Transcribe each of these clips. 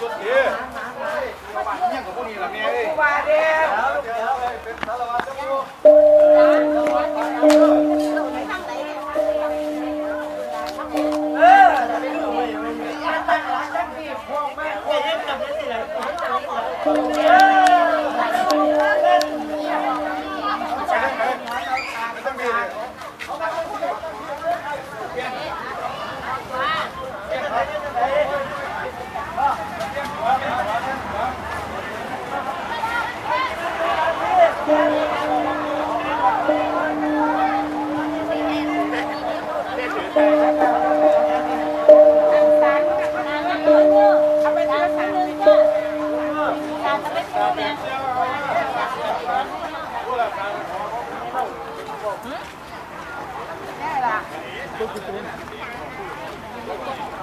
สุดที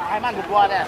ให้มันถูกวัวเนี่ย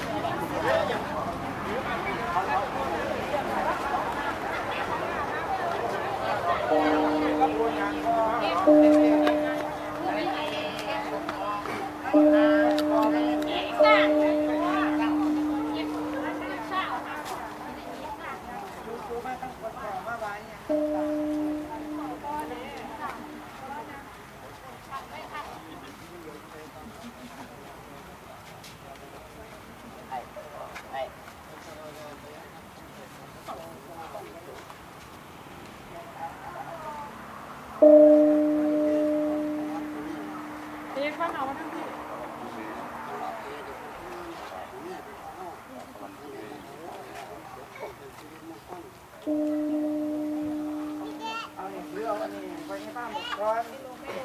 เอาเนี่ยเรื่องอันนี้ไปที่บ้านหมดก่อน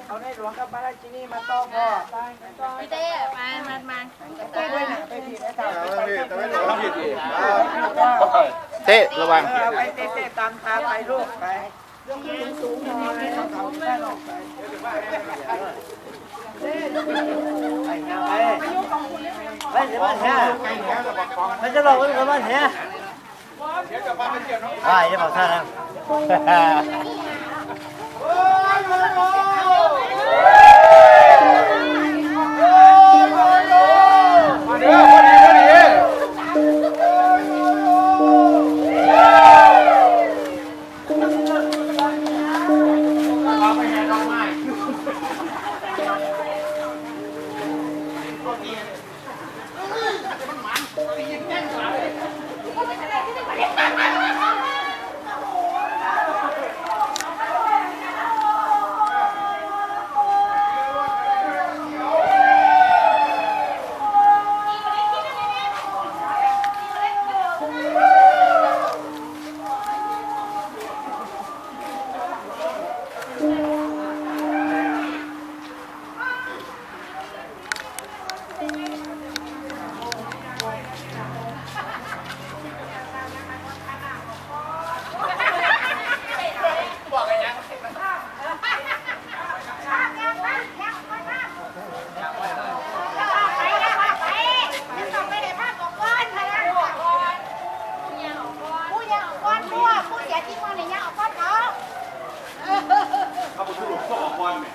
เอาในหลวงกับพระราชินีมาต้อพ่อไปไปต่อพี่เต้มามามาไปด้วยนะไปผิดไอ้เต่าไปต้องไปมีไปต้องมีไปต้องมีเท่ระวังเออไปเตะๆตามทางไปลูกไป ยกมือสูงๆหน่อยเขาเขาแม่ลงไปไปไปเดี๋ยวมันแห่มันจะหลอกกันมันแห่เดี๋ยวจะมาเป็นเกี่ยวน้องใช่จะบอกท่านนะ เสียที่คนเนี่ยยังก้อนเขาเขาไปทุลุกพวกออกบอลเนี่ย